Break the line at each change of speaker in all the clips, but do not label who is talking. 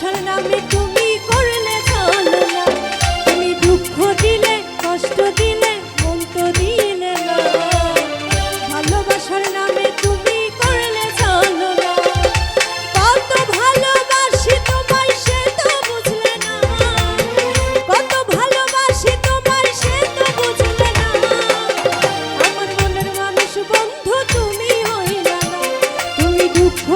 ভালোবাসার নামে তুমি করলে তুমি দুঃখ দিলে, কষ্ট দিলে মন তো দিলে না। ভালোবাসার নামে তুমি করলে চলো না কত ভালোবাসি তোমায়, সে তো বুঝলে না। কত ভালোবাসি তোমায়, সে তো বুঝলে না। আমার মনের মানুষ বন্ধু, তুমি হইলা না। তুমি দুঃখ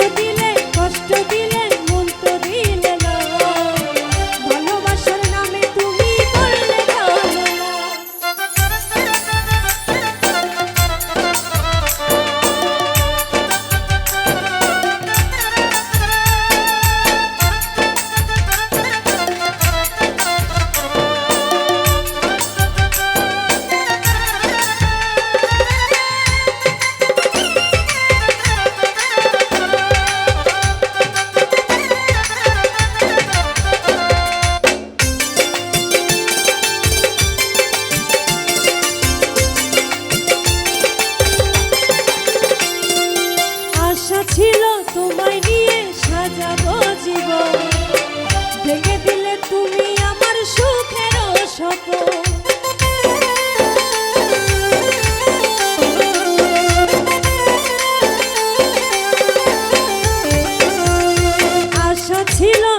আশা ছিল তোমায় নিয়ে সাজাবো জীবন। ভেঙে দিলে তুমি আমার সুখের সপন আশা ছিল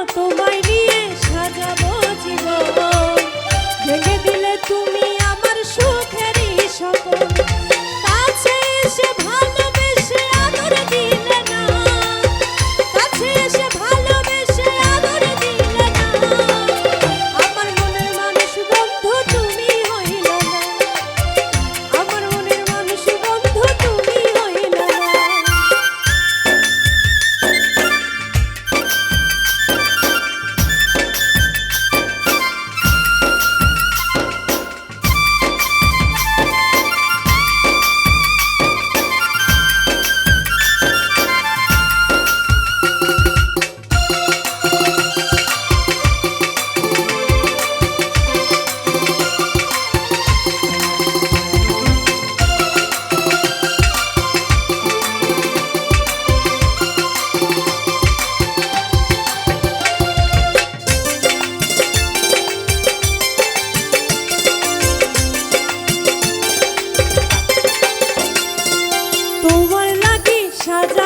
সাজা